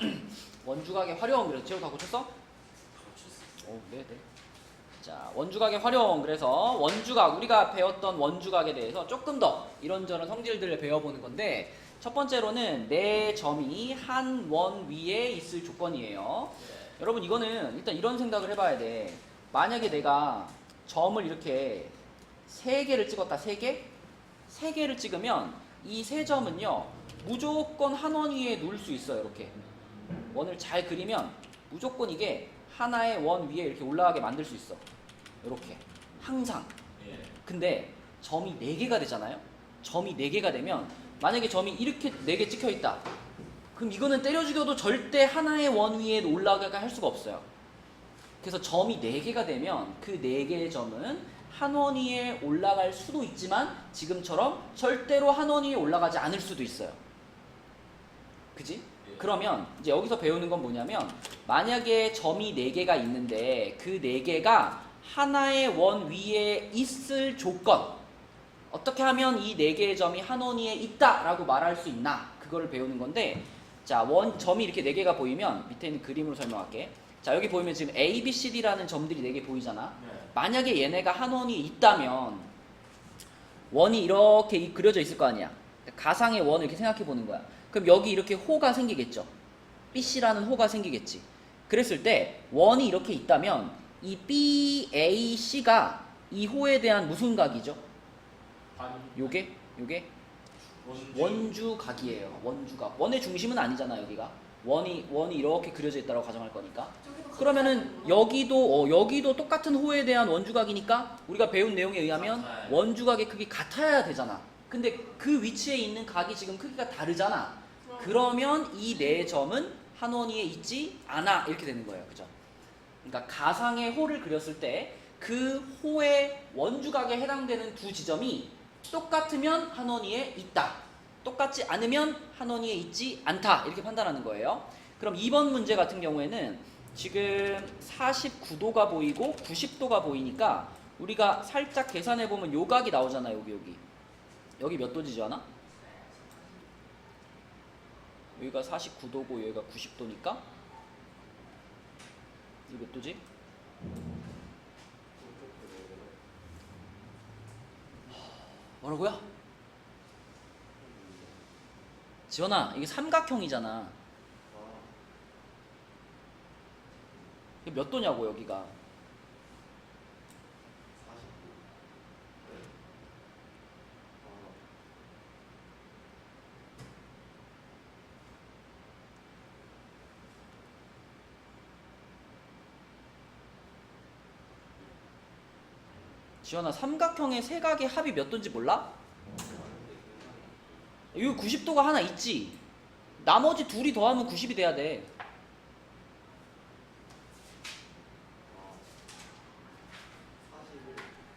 원주각의 활용 그래서 제호 다 고쳤어? 오, 네, 네. 자, 원주각의 활용 그래서 원주각 우리가 배웠던 원주각에 대해서 조금 더 이런저런 성질들을 배워보는 건데 첫 번째로는 내 점이 한 원 위에 있을 조건이에요. 여러분 이거는 일단 이런 생각을 해봐야 돼. 만약에 내가 점을 이렇게 세 개를 찍었다 세 개, 세 개를 찍으면 이 세 점은요 무조건 한 원 위에 놓을 수 있어요 이렇게 원을 잘 그리면 무조건 이게 하나의 원 위에 이렇게 올라가게 만들 수 있어 이렇게 항상 예. 근데 점이 네 개가 되잖아요 점이 네 개가 되면 만약에 점이 이렇게 네개 찍혀 있다 그럼 이거는 때려 죽여도 절대 하나의 원 위에 올라가게 할 수가 없어요 그래서 점이 네개가 되면 그 네개의 점은 한 원 위에 올라갈 수도 있지만 지금처럼 절대로 한 원 위에 올라가지 않을 수도 있어요. 그지? 예. 그러면 이제 여기서 배우는 건 뭐냐면 만약에 점이 네개가 있는데 그 네개가 하나의 원 위에 있을 조건 어떻게 하면 이네 개의 점이 한 원 위에 있다 라고 말할 수 있나 그거를 배우는 건데 자, 원 점이 이렇게 네 개가 보이면 밑에 있는 그림으로 설명할게. 자, 여기 보이면 지금 A, B, C, D라는 점들이 네개 보이잖아. 네. 만약에 얘네가 한 원이 있다면 원이 이렇게 이- 그려져 있을 거 아니야. 가상의 원을 이렇게 생각해 보는 거야. 그럼 여기 이렇게 호가 생기겠죠. BC라는 호가 생기겠지. 그랬을 때 원이 이렇게 있다면 이 BAC가 이 호에 대한 무슨 각이죠? 반 요게 요게 원주. 원주 각이에요. 원주 각. 원의 중심은 아니잖아 여기가. 원이 원이 이렇게 그려져 있다고 가정할 거니까. 그러면은 여기도 어, 여기도 똑같은 호에 대한 원주각이니까 우리가 배운 내용에 의하면. 원주각의 크기 같아야 되잖아. 근데 그 위치에 있는 각이 지금 크기가 다르잖아. 그러면 이 네 점은 한 원위에 있지 않아 이렇게 되는 거예요. 그죠? 그러니까 가상의 호를 그렸을 때 그 호의 원주각에 해당되는 두 지점이 똑같으면 한 원위에 있다. 똑같지 않으면 한 원위에 있지 않다. 이렇게 판단하는 거예요. 그럼 2번 문제 같은 경우에는 지금 49도가 보이고 90도가 보이니까 우리가 살짝 계산해 보면 요 각이 나오잖아. 여기 여기. 여기 몇 도지 지않아 여기가 49도고 여기가 90도니까 이게 몇 도지? 뭐라고요? 지원아 이게 삼각형이잖아 몇 도냐고 여기가 지원아 삼각형의 세 각의 합이 몇 도인지 몰라? 이거 90도가 하나 있지 나머지 둘이 더하면 90이 돼야 돼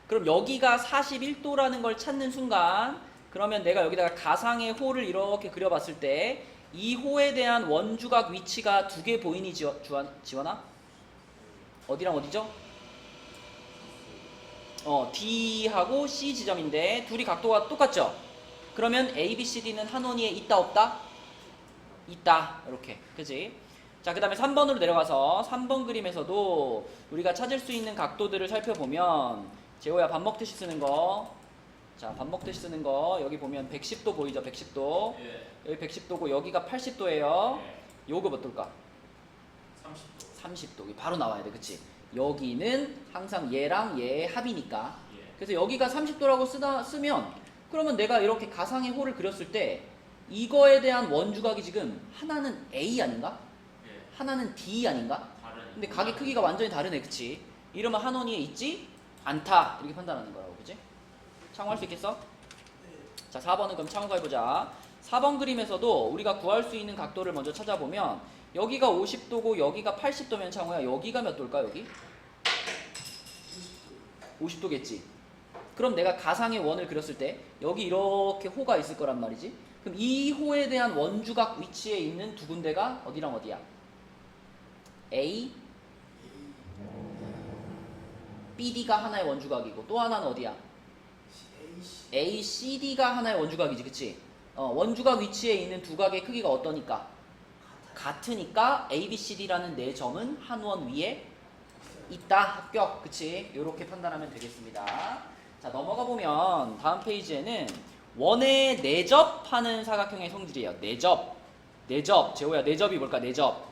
그럼 여기가 41도라는 걸 찾는 순간 그러면 내가 여기다가 가상의 호를 이렇게 그려봤을 때 이 호에 대한 원주각 위치가 두 개 보이니 지원아? 어디랑 어디죠? 어, D하고 C 지점인데 둘이 각도가 똑같죠? 그러면 A, B, C, D는 한 원위에 있다 없다? 있다 이렇게 그지? 자 그 다음에 3번으로 내려가서 3번 그림에서도 우리가 찾을 수 있는 각도들을 살펴보면 재호야 밥 먹듯이 쓰는 거 자 밥 먹듯이 쓰는 거 여기 보면 110도 보이죠 110도 예. 여기 110도고 여기가 80도예요 예. 요거 몇 도일까? 30도. 30도 여기 바로 나와야 돼 그치? 여기는 항상 얘랑 얘의 합이니까 예. 그래서 여기가 30도라고 쓰다 쓰면 그러면 내가 이렇게 가상의 호를 그렸을 때 이거에 대한 원주각이 지금 하나는 A 아닌가? 예. 하나는 D 아닌가? 근데 각의 크기가 완전히 다르네 그치? 이러면 한 원위에 있지 않다 이렇게 판단하는 거라고 그치? 창호할 수 있겠어? 자 4번은 그럼 창호가 해보자 4번 그림에서도 우리가 구할 수 있는 각도를 먼저 찾아보면 여기가 50도고 여기가 80도면 창호야 여기가 몇 도일까 여기? 50도겠지 그럼 내가 가상의 원을 그렸을 때 여기 이렇게 호가 있을 거란 말이지 그럼 이 호에 대한 원주각 위치에 있는 두 군데가 어디랑 어디야? A, BD가 하나의 원주각이고 또 하나는 어디야? A, CD가 하나의 원주각이지, 그치? 어, 원주각 위치에 있는 두 각의 크기가 어떠니까? 같으니까 ABCD라는 네 점은 한 원 위에 있다. 합격. 그치? 이렇게 판단하면 되겠습니다. 자, 넘어가 보면 다음 페이지에는 원에 내접하는 사각형의 성질이에요. 내접. 내접. 재호야, 내접이 뭘까? 내접.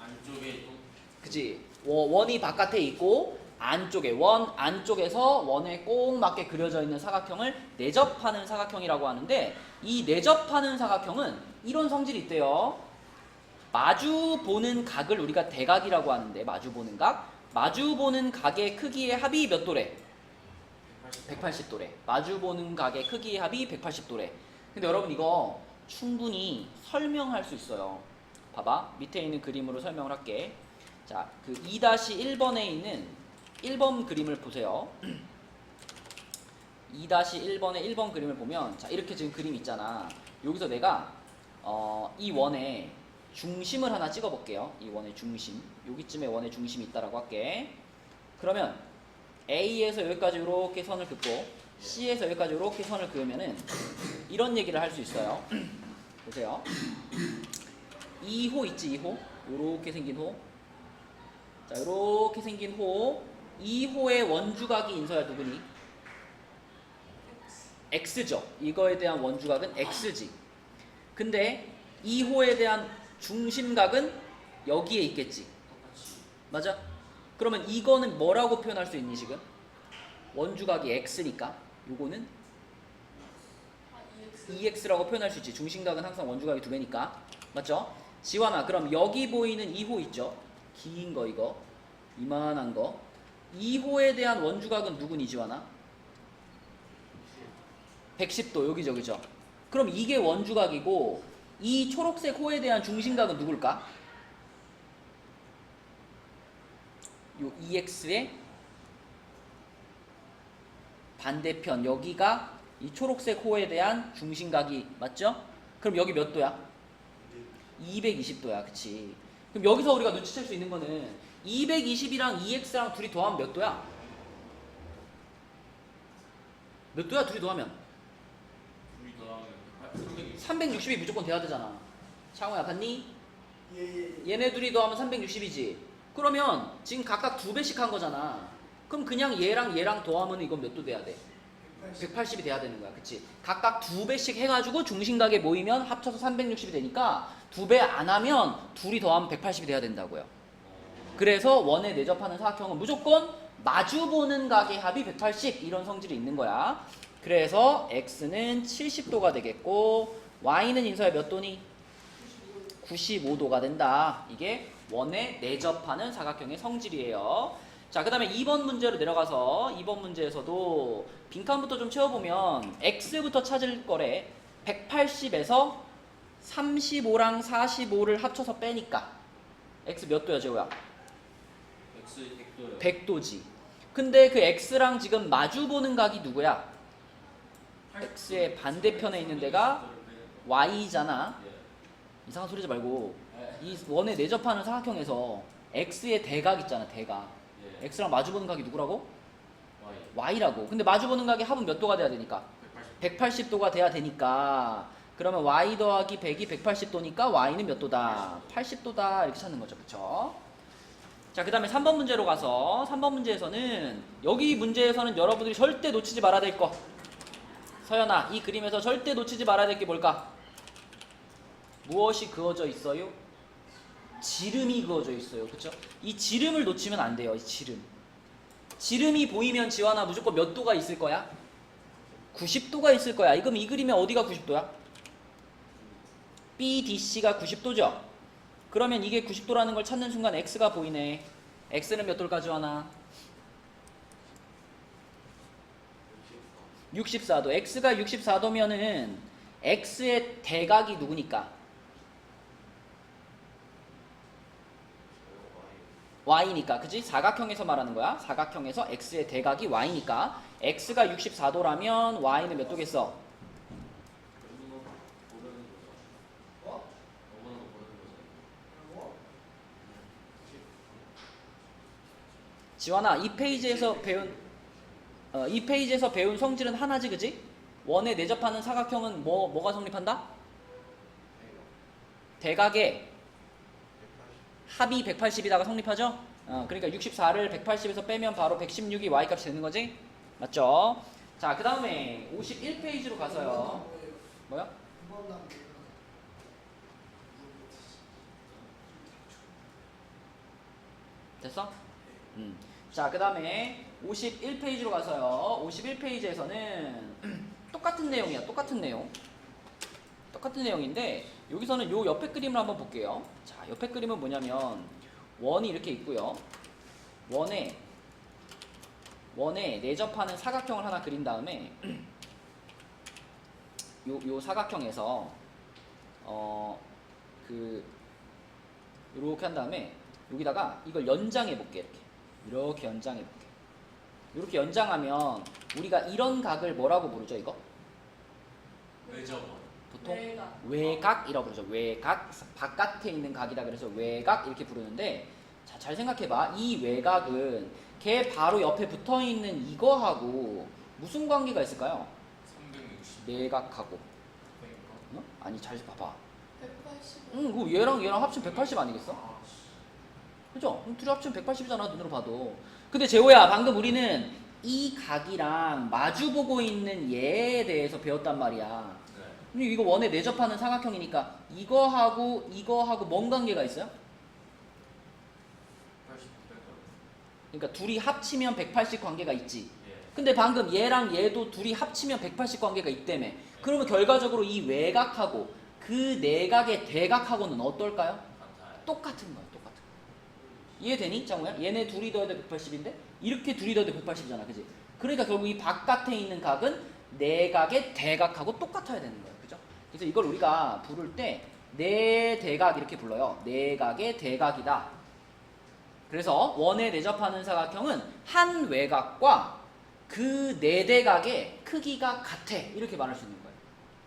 안쪽에 또 그치? 워- 원이 바깥에 있고 안쪽에 원 안쪽에서 원에 꼭 맞게 그려져 있는 사각형을 내접하는 사각형이라고 하는데 이 내접하는 사각형은 이런 성질이 있대요. 마주 보는 각을 우리가 대각이라고 하는데 마주 보는 각 마주 보는 각의 크기의 합이 몇 도래? 180도래. 마주 보는 각의 크기의 합이 180도래. 근데 여러분 이거 충분히 설명할 수 있어요. 봐봐. 밑에 있는 그림으로 설명을 할게. 자, 그 2-1번에 있는 1번 그림을 보세요. 2-1번의 1번 그림을 보면 자, 이렇게 지금 그림 있잖아. 여기서 내가 어, 이 원에 중심을 하나 찍어 볼게요. 이 원의 중심. 여기쯤에 원의 중심이 있다라고 할게. 그러면 A에서 여기까지 이렇게 선을 긋고 C에서 여기까지 이렇게 선을 그으면은 이런 얘기를 할 수 있어요. 보세요. 2호 있지, 2호? 요렇게 생긴 호. 자, 요렇게 생긴 호. 2호의 원주각이 인서야 누구니? X죠. 이거에 대한 원주각은 X지. 근데 2호에 대한 중심각은 여기에 있겠지. 맞아? 그러면 이거는 뭐라고 표현할 수 있니 지금? 원주각이 x니까 요거는 EX라고 표현할 수 있지. 중심각은 항상 원주각이 두 배니까. 맞죠? 지환아, 그럼 여기 보이는 2호 있죠? 긴 거 이거. 이만한 거. 2호에 대한 원주각은 누구니 지환아? 110도 여기죠. 그죠? 그럼 이게 원주각이고 이 초록색 호에 대한 중심각은 누굴까? 요 EX의 반대편 여기가 이 초록색 호에 대한 중심각이 맞죠? 그럼 여기 몇 도야? 220도야, 그치? 그럼 여기서 우리가 눈치챌 수 있는 거는 220이랑 EX랑 둘이 더하면 몇 도야? 몇 도야, 둘이 더하면? 둘이 더하면 360 360이 무조건 돼야 되잖아. 창호야, 봤니? 예예 얘네 둘이 더하면 360이지. 그러면 지금 각각 두 배씩 한 거잖아. 그럼 그냥 얘랑 얘랑 더하면 이건 몇 도 돼야 돼? 180이 돼야 되는 거야. 그치? 각각 두 배씩 해가지고 중심각에 모이면 합쳐서 360이 되니까 두 배 안 하면 둘이 더하면 180이 돼야 된다고요. 그래서 원에 내접하는 사각형은 무조건 마주보는 각의 합이 180 이런 성질이 있는 거야. 그래서 x는 70도가 되겠고 y는 인서야 몇 도니? 95도가 된다. 이게 원에 내접하는 사각형의 성질이에요. 자, 그 다음에 2번 문제로 내려가서 2번 문제에서도 빈칸부터 좀 채워보면 x부터 찾을 거래 180에서 35랑 45를 합쳐서 빼니까 x 몇 도야, 재호야? X 100도요 100도지. 근데 그 x랑 지금 마주 보는 각이 누구야? X의 반대편에 있는 데가 y잖아. 이상한 소리 하지 말고 이 원에 내접하는 사각형에서 x의 대각 있잖아, 대각. 예 x랑 마주보는 각이 누구라고? Y y라고. 근데 마주보는 각의 합은 몇 도가 돼야 되니까? 180 180도가 돼야 되니까 그러면 y 더하기 100이 180도니까 y는 몇 도다? 80도다 이렇게 찾는 거죠. 그쵸? 자, 그 다음에 3번 문제로 가서 3번 문제에서는 여기 문제에서는 여러분들이 절대 놓치지 말아야 될 거. 서연아, 이 그림에서 절대 놓치지 말아야 될 게 뭘까? 무엇이 그어져 있어요? 지름이 그어져 있어요. 그쵸? 이 지름을 놓치면 안 돼요. 이 지름. 지름이 보이면 지환아 무조건 몇 도가 있을 거야? 90도가 있을 거야. 이금 이 그림에 어디가 90도야? BDC가 90도죠? 그러면 이게 90도라는 걸 찾는 순간 X가 보이네. X는 몇 도까지 하나? 64도. X가 64도면은 X의 대각이 누구니까? Y니까. 그지? 사각형에서 말하는 거야. 사각형에서 X의 대각이 Y니까. X가 64도라면 Y는 몇 도겠어? 어? 지환아, 이 페이지에서 배운 어, 이 페이지에서 배운 성질은 하나지, 그지? 원에 내접하는 사각형은 뭐 뭐가 성립한다? 대각의 합이 180이다가 성립하죠? 어, 그러니까 64를 180에서 빼면 바로 116이 y 값이 되는 거지? 맞죠? 자, 그 다음에 51페이지로 가서요. 뭐야? 됐어? 음. 자, 그 다음에 51페이지로 가서요. 51페이지에서는 똑같은 내용이야. 똑같은 내용. 똑같은 내용인데 여기서는 요 옆에 그림을 한번 볼게요. 자, 옆에 그림은 뭐냐면 원이 이렇게 있고요. 원에 원에 내접하는 사각형을 하나 그린 다음에 요, 요 사각형에서 어그 이렇게 한 다음에 여기다가 이걸 연장해 볼게 이렇게 이렇게 연장해 볼게 이렇게 연장하면 우리가 이런 각을 뭐라고 부르죠 이거 외접어. 보통 외곽. 외각 이라고 부르죠 외각 바깥에 있는 각이다 그래서 외각 이렇게 부르는데 자 잘 생각해봐 이 외각은 걔 바로 옆에 붙어 있는 이거하고 무슨 관계가 있을까요 360. 내각하고. 어? 아니 잘 봐봐 180. 응, 그 얘랑 얘랑 합치면 180 아니겠어? 그죠? 둘이 합치면 180이잖아 눈으로 봐도 근데 재호야 방금 우리는 이 각이랑 마주 보고 있는 얘에 대해서 배웠단 말이야 네. 근데 이거 원에 내접하는 사각형이니까 이거하고 이거하고 뭔 관계가 있어요? 80 뺄까? 그러니까 둘이 합치면 180 관계가 있지 예. 근데 방금 얘랑 얘도 둘이 합치면 180 관계가 있다며 그러면 결과적으로 이 외각하고 그 내각의 대각하고는 어떨까요? 똑같은 거야, 똑같은 거. 이해되니, 장우야? 얘네 둘이 더해도 180인데 이렇게 둘이 더해도 180이잖아, 그지? 그러니까 결국 이 바깥에 있는 각은 내각의 대각하고 똑같아야 되는 거예요, 그죠? 그래서 이걸 우리가 부를 때 내대각 이렇게 불러요. 내각의 대각이다. 그래서 원에 내접하는 사각형은 한 외곽과 그 내대각의 크기가 같아 이렇게 말할 수 있는 거예요.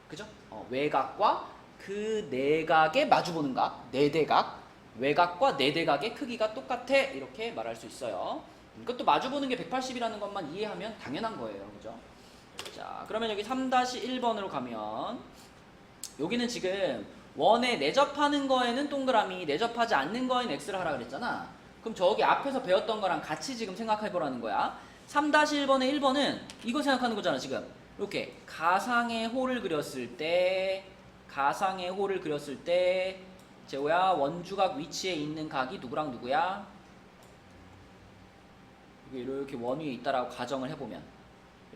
그죠? 어, 외곽과 그 내각의 마주보는 각, 내대각, 외곽과 내대각의 크기가 똑같아 이렇게 말할 수 있어요. 이것도 마주보는 게 180이라는 것만 이해하면 당연한 거예요. 그죠? 자, 그러면 여기 3-1번으로 가면 여기는 지금 원에 내접하는 거에는 동그라미, 내접하지 않는 거에는 X를 하라 그랬잖아. 그럼 저기 앞에서 배웠던 거랑 같이 지금 생각해 보라는 거야. 3-1번의 1번은 이거 생각하는 거잖아, 지금. 이렇게 가상의 홀을 그렸을 때 가상의 홀을 그렸을 때 재호야 원주각 위치에 있는 각이 누구랑 누구야? 이렇게 원 위에 있다라고 가정을 해보면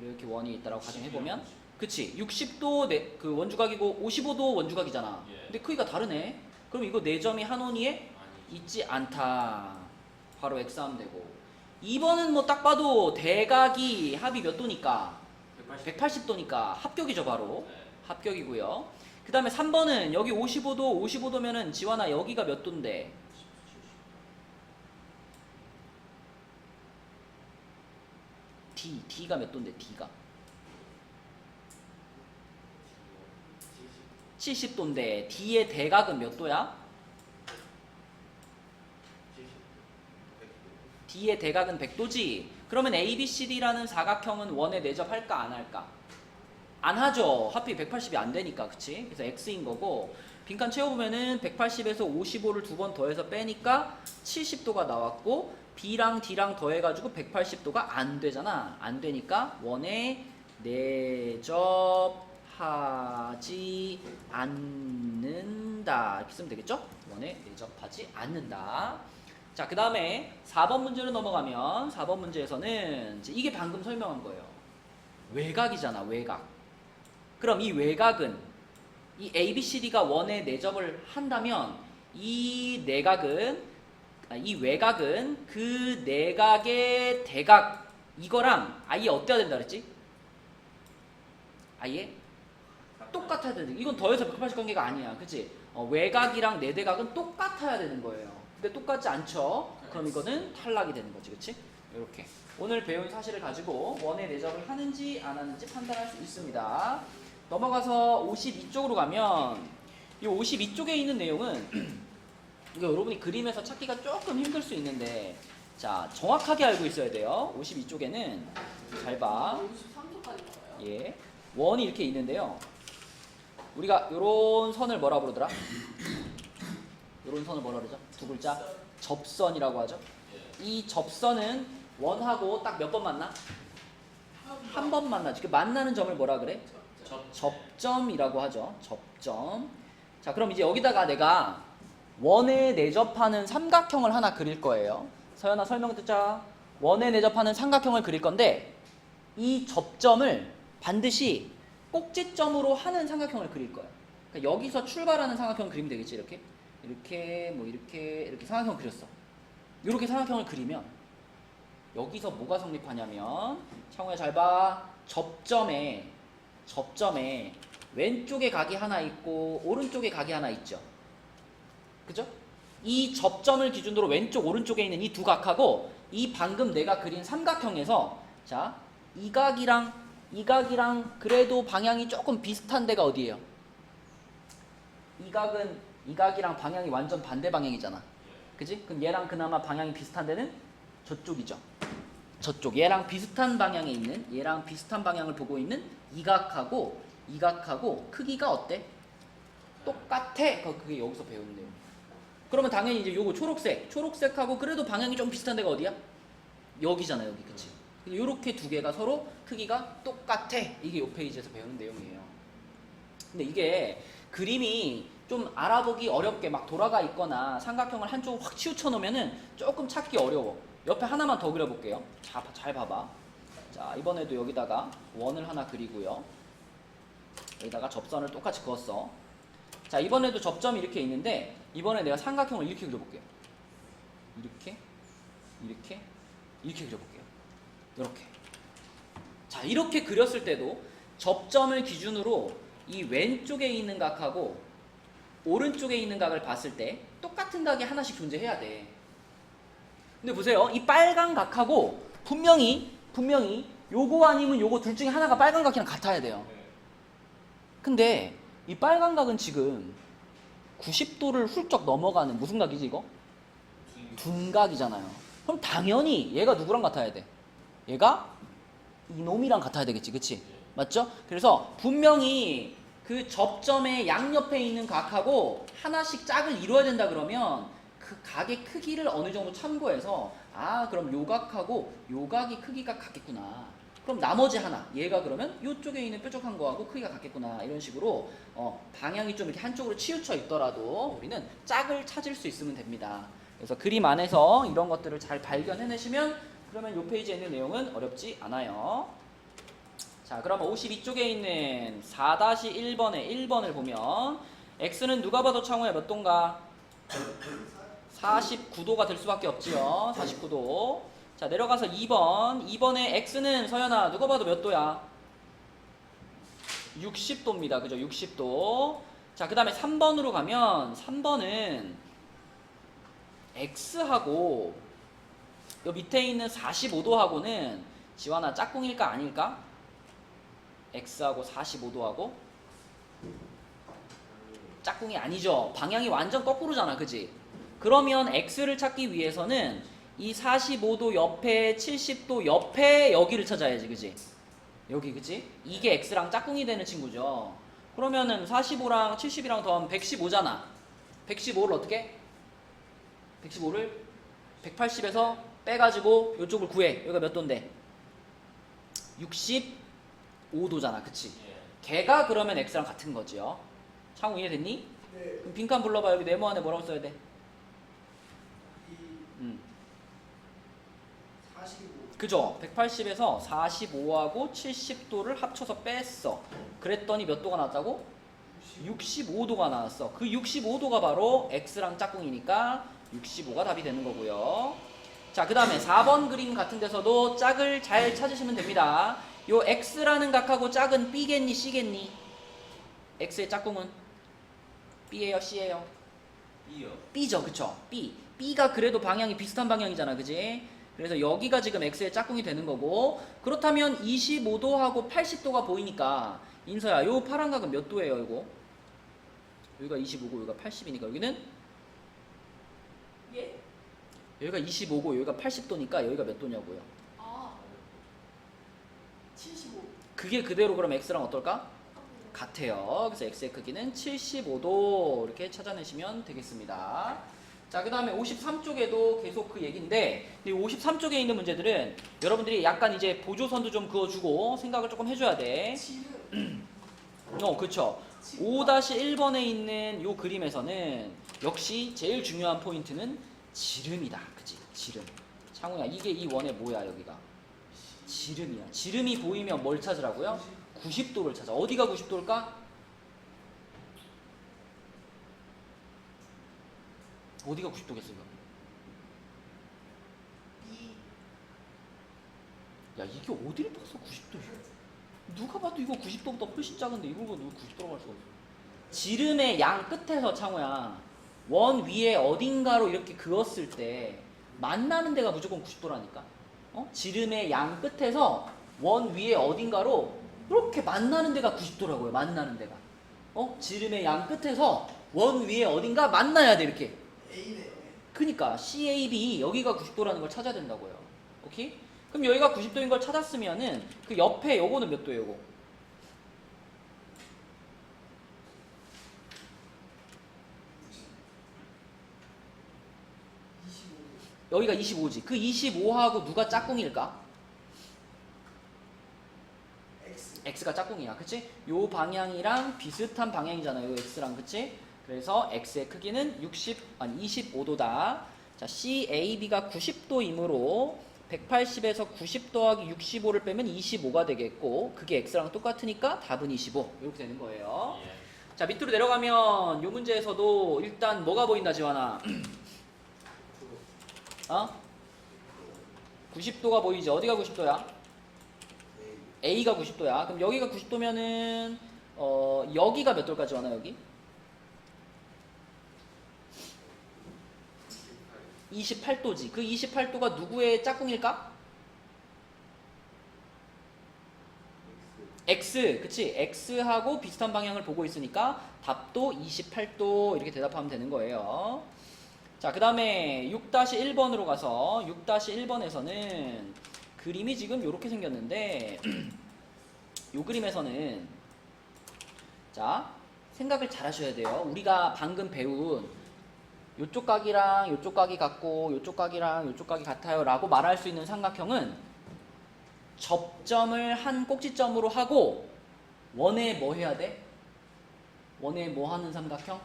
이렇게 원 위에 있다라고 가정해보면 그치 60도 내, 그 원주각이고 55도 원주각이잖아 예. 근데 크기가 다르네 그럼 이거 네 점이 한 원위에. 있지 않다 바로 X 하면 되고 2번은 뭐 딱 봐도 대각이 합이 몇 도니까 180. 180도니까 합격이죠 바로 네. 합격이고요 그 다음에 3번은 여기 55도 55도면은 지환아 여기가 몇 도인데 D D가 몇 도인데 D가 70도인데 D의 대각은 몇 도야? D의 대각은 100도지. 그러면 ABCD라는 사각형은 원에 내접할까 안 할까? 안 하죠. 하필 180이 안 되니까, 그치? 그래서 X인 거고 빈칸 채워보면은 180에서 55를 두 번 더해서 빼니까 70도가 나왔고 B랑 D랑 더해가지고 180도가 안 되잖아. 안 되니까 원에 내접하지 않는다. 이렇게 쓰면 되겠죠? 원에 내접하지 않는다. 자, 그 다음에 4번 문제로 넘어가면 4번 문제에서는 이게 방금 설명한 거예요. 외곽이잖아, 외곽. 그럼 이 외곽은 이 ABCD가 원에 내접을 한다면 이 내각은 아, 이 외곽은 그 내각의 대각 이거랑 아예 어때야 된다 그랬지? 아예 똑같아야 되는 이건 더해서 180 관계가 아니야. 그치? 어, 외곽이랑 내대각은 똑같아야 되는 거예요. 근데 똑같지 않죠? 그럼 이거는 탈락이 되는 거지. 그치? 이렇게. 오늘 배운 사실을 가지고 원의 내접을 하는지 안 하는지 판단할 수 있습니다 넘어가서 52쪽으로 가면 이 52쪽에 있는 내용은 이거 여러분이 그림에서 찾기가 조금 힘들 수 있는데 자 정확하게 알고 있어야 돼요 52쪽에는 잘 봐 53초까지 나와요. 예. 원이 이렇게 있는데요. 우리가 요런 선을 뭐라 부르더라? 이런 선을 뭐라 그러죠? 두 글자 접선이라고 하죠. 예. 이 접선은 원하고 딱 몇 번 만나? 한 번 만나죠. 그 만나는 점을 뭐라 그래? 접. 접점이라고 하죠. 접점. 자, 그럼 이제 여기다가 내가 원에 내접하는 삼각형을 하나 그릴 거예요. 서연아 설명 듣자. 원에 내접하는 삼각형을 그릴 건데 이 접점을 반드시 꼭지점으로 하는 삼각형을 그릴 거예요. 그러니까 여기서 출발하는 삼각형 그리면 되겠지 이렇게 이렇게 뭐 이렇게 이렇게 삼각형 그렸어. 이렇게 삼각형을 그리면 여기서 뭐가 성립하냐면 창호야 잘 봐. 접점에 접점에 왼쪽에 각이 하나 있고 오른쪽에 각이 하나 있죠. 그죠? 이 접점을 기준으로 왼쪽 오른쪽에 있는 이 두 각하고 이 방금 내가 그린 삼각형에서 자, 이 각이랑 이 각이랑 그래도 방향이 조금 비슷한 데가 어디예요? 이 각은 이 각이랑 방향이 완전 반대 방향이잖아. 그지? 그럼 얘랑 그나마 방향이 비슷한 데는 저쪽이죠. 저쪽 얘랑 비슷한 방향에 있는 얘랑 비슷한 방향을 보고 있는 이 각하고 이 각하고 크기가 어때? 똑같아. 그- 그게 여기서 배우는 내용. 그러면 당연히 이제 요거 초록색, 초록색하고 그래도 방향이 좀 비슷한 데가 어디야? 여기잖아 여기 그치? 요렇게 두 개가 서로 크기가 똑같아. 이게 요 페이지에서 배우는 내용이에요. 근데 이게 그림이 좀 알아보기 어렵게 막 돌아가 있거나 삼각형을 한쪽으로 확 치우쳐 놓으면은 조금 찾기 어려워. 옆에 하나만 더 그려볼게요. 자, 봐- 잘 봐봐. 자, 이번에도 여기다가 원을 하나 그리고요. 여기다가 접선을 똑같이 그었어. 자, 이번에도 접점이 이렇게 있는데 이번에 내가 삼각형을 이렇게 그려볼게요. 이렇게, 이렇게, 이렇게 그려볼게요. 이렇게. 자, 이렇게 그렸을 때도 접점을 기준으로 이 왼쪽에 있는 각하고 오른쪽에 있는 각을 봤을 때 똑같은 각이 하나씩 존재해야 돼. 근데 보세요. 이 빨간 각하고 분명히 분명히 요거 아니면 요거 둘 중에 하나가 빨간 각이랑 같아야 돼요. 네. 근데 이 빨간 각은 지금 90도를 훌쩍 넘어가는 무슨 각이지 이거? 둔. 둔각이잖아요. 그럼 당연히 얘가 누구랑 같아야 돼? 얘가 이놈이랑 같아야 되겠지, 그치? 맞죠? 그래서 분명히 그 접점의 양옆에 있는 각하고 하나씩 짝을 이루어야 된다 그러면 그 각의 크기를 어느 정도 참고해서 아 그럼 요 각하고 요 각이 크기가 같겠구나. 그럼 나머지 하나 얘가 그러면 요쪽에 있는 뾰족한 거하고 크기가 같겠구나 이런 식으로 어, 방향이 좀 이렇게 한쪽으로 치우쳐 있더라도 우리는 짝을 찾을 수 있으면 됩니다. 그래서 그림 안에서 이런 것들을 잘 발견해내시면 그러면 요 페이지에 있는 내용은 어렵지 않아요. 자, 그러면 52쪽에 있는 4-1번의 1번을 보면 x는 누가 봐도 창호야 몇 도인가? 49도가 될 수밖에 없지요. 49도. 자, 내려가서 2번. 2번의 x는 서연아 누가 봐도 몇 도야? 60도입니다. 그죠? 60도. 자, 그 다음에 3번으로 가면 3번은 x하고 요 밑에 있는 45도하고는 지환아 짝꿍일까 아닐까? x하고 45도하고 짝꿍이 아니죠. 방향이 완전 거꾸로잖아. 그지? 그러면 x를 찾기 위해서는 이 45도 옆에 70도 옆에 여기를 찾아야지. 그지? 여기 그지? 이게 x랑 짝꿍이 되는 친구죠. 그러면은 45랑 70이랑 더하면 115잖아. 115를 어떻게? 115를 180에서 빼가지고 이쪽을 구해. 여기가 몇 도인데? 65도잖아. 그치? 예. 걔가 그러면 x랑 같은 거지요. 창우 이해됐니? 네. 그럼 빈칸 불러봐. 여기 네모 안에 뭐라고 써야 돼? 이 음. 45. 그죠? 180에서 45하고 70도를 합쳐서 뺐어. 그랬더니 몇 도가 나왔다고? 65도가 나왔어. 그 65도가 바로 x랑 짝꿍이니까 65가 답이 되는 거고요. 자, 그 다음에 4번 그림 같은 데서도 짝을 잘 찾으시면 됩니다. 요 x라는 각하고 짝은 b겠니, c겠니? x의 짝꿍은 b예요, c예요? 이요. B죠, 그쵸? B. B가 그래도 방향이 비슷한 방향이잖아, 그지? 그래서 여기가 지금 X의 짝꿍이 되는 거고, 그렇다면 25도하고 80도가 보이니까, 인서야, 요 파란 각은 몇 도예요, 이거? 여기가 25고, 여기가 80이니까, 여기는? 예? 여기가 25고, 여기가 80도니까, 여기가 몇 도냐고요? 아. 75. 그게 그대로 그럼 X랑 어떨까? 같아요. 그래서 x의 크기는 75도 이렇게 찾아내시면 되겠습니다. 자, 그 다음에 53쪽에도 계속 그 얘기인데, 이 53쪽에 있는 문제들은 여러분들이 약간 이제 보조선도 좀 그어주고 생각을 조금 해줘야 돼. 어, 그쵸. 5-1번에 있는 요 그림에서는 역시 제일 중요한 포인트는 지름이다. 그치? 지름. 창우야, 이게 이 원의 뭐야, 여기가? 지름이야. 지름이 보이면 뭘 찾으라고요? 90도를 찾아. 어디가 90도일까? 어디가 90도겠어요? 이. 야, 이게 어디를 봐서 90도? 누가 봐도 이거 90도보다 훨씬 작은데 이걸 봐 누가 90도라고 할 수가 있어? 지름의 양 끝에서 창호야. 원 위에 어딘가로 이렇게 그었을 때 만나는 데가 무조건 90도라니까. 어? 지름의 양 끝에서 원 위에 어딘가로 이렇게 만나는 데가 90도라고요. 만나는 데가. 어? 지름의 양 끝에서 원 위에 어딘가 만나야 돼 이렇게. 그니까 CAB 여기가 90도라는 걸 찾아야 된다고요. 오케이? 그럼 여기가 90도인 걸 찾았으면은 그 옆에 요거는 몇 도예요, 요거? 여기가 25지. 그 25하고 누가 짝꿍일까? X. x가 짝꿍이야. 그치? 요 방향이랑 비슷한 방향이잖아요. 요 x랑 그치? 그래서 x의 크기는 60 아니 25도다. 자, CAB가 90도이므로 180에서 90 더하기 65를 빼면 25가 되겠고 그게 x랑 똑같으니까 답은 25. 이렇게 되는 거예요. 예. 자, 밑으로 내려가면 요 문제에서도 일단 뭐가 보인다, 지환아? 어? 90도가 보이지. 어디가 90도야? A가 90도야. 그럼 여기가 90도면은 어 여기가 몇 도까지 와나 여기? 28도지. 그 28도가 누구의 짝꿍일까? X, 그치? X하고 비슷한 방향을 보고 있으니까 답도 28도 이렇게 대답하면 되는 거예요. 자, 그 다음에 6-1번으로 가서 6-1번에서는 그림이 지금 이렇게 생겼는데 요 그림에서는 자, 생각을 잘 하셔야 돼요. 우리가 방금 배운 요쪽 각이랑 요쪽 각이 같고 요쪽 각이랑 요쪽 각이 같아요 라고 말할 수 있는 삼각형은 접점을 한 꼭지점으로 하고 원에 뭐 해야 돼? 원에 뭐 하는 삼각형?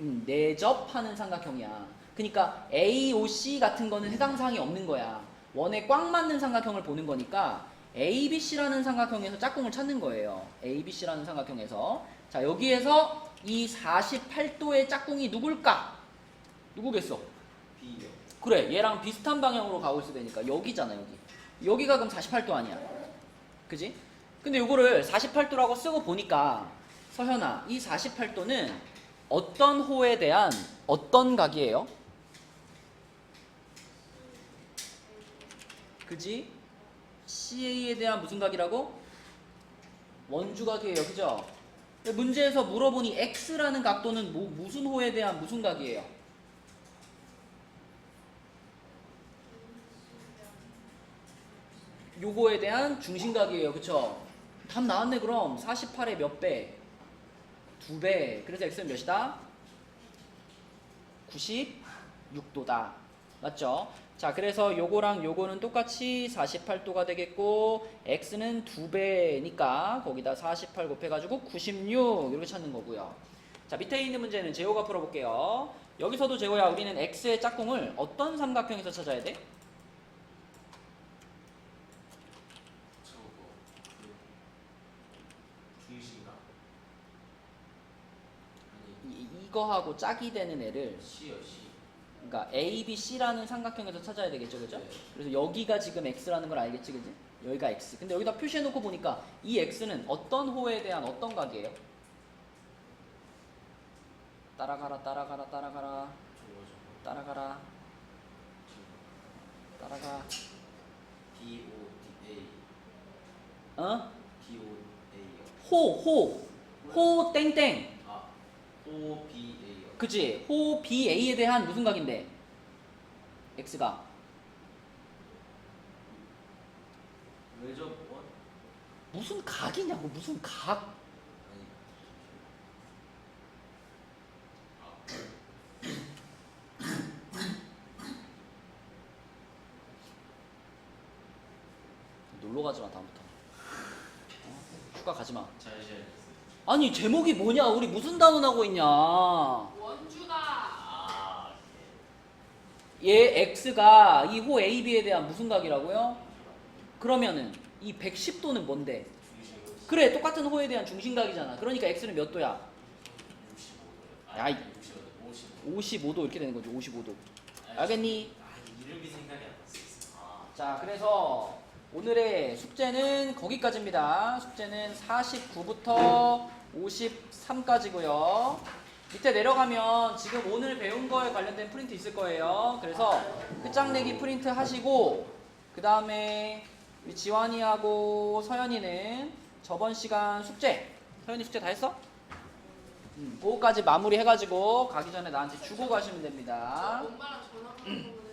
음, 내접하는 삼각형이야. 그러니까 AOC 같은 거는 해당 사항이 없는 거야. 원에 꽉 맞는 삼각형을 보는 거니까 ABC라는 삼각형에서 짝꿍을 찾는 거예요. ABC라는 삼각형에서 자 여기에서 이 48도의 짝꿍이 누굴까? 누구겠어? B요. 그래 얘랑 비슷한 방향으로 가고 있어야 되니까 여기잖아 여기 여기가 그럼 48도 아니야 그지? 근데 요거를 48도라고 쓰고 보니까 서현아 이 48도는 어떤 호에 대한 어떤 각이에요? 그지? CA에 대한 무슨 각이라고? 원주각이에요 그죠? 문제에서 물어보니 X라는 각도는 뭐- 무슨 호에 대한 무슨 각이에요? 요거에 대한 중심각이에요. 그쵸? 답 나왔네 그럼 48의 몇 배? 두 배. 그래서 x는 몇이다? 96도다. 맞죠? 자, 그래서 요거랑 요거는 똑같이 48도가 되겠고 x는 두 배니까 거기다 48 곱해가지고 96 이렇게 찾는 거고요. 자, 밑에 있는 문제는 제호가 풀어볼게요. 여기서도 제호야 우리는 x의 짝꿍을 어떤 삼각형에서 찾아야 돼? 저거 그 중심가. 아니 이, 이거하고 짝이 되는 애를 C요 C. 그러니까 A, B, C라는 삼각형에서 찾아야 되겠죠, 그죠? 네. 그래서 여기가 지금 X라는 걸 알겠지, 그지? 여기가 X. 근데 여기다 표시해놓고 보니까 이 X는 어떤 호에 대한 어떤 각이에요? 따라가라, 따라가라, 따라가라. 따라가라. 따라가. D O D A. 어? D O A요. 호, 호, 호, 땡땡. OBA요. 그치? 호 BA에 대한 무슨 각인데? X가 외적 무슨 각이냐고 무슨 각 놀러 가지마 다음부터 어? 휴가 가지마 자이제 아니 제목이 뭐냐? 우리 무슨 단어 나고 있냐? 원주가 아, 얘 x가 이호 AB에 대한 무슨 각이라고요? 그러면은 이 110도는 뭔데? 그래 똑같은 호에 대한 중심각이잖아. 그러니까 x는 몇 도야? 65도요. 야, 이- 65. 55도 이렇게 되는 거지. 55도. 알겠니? 아, 자, 그래서 오늘의 숙제는 거기까지입니다. 숙제는 49부터 53까지고요. 밑에 내려가면 지금 오늘 배운 거에 관련된 프린트 있을 거예요. 그래서 끝장내기 프린트 하시고 그 다음에 지환이하고 서연이는 저번 시간 숙제 서연이 숙제 다 했어? 음, 그거까지 마무리 해가지고 가기 전에 나한테 주고 가시면 됩니다. 전화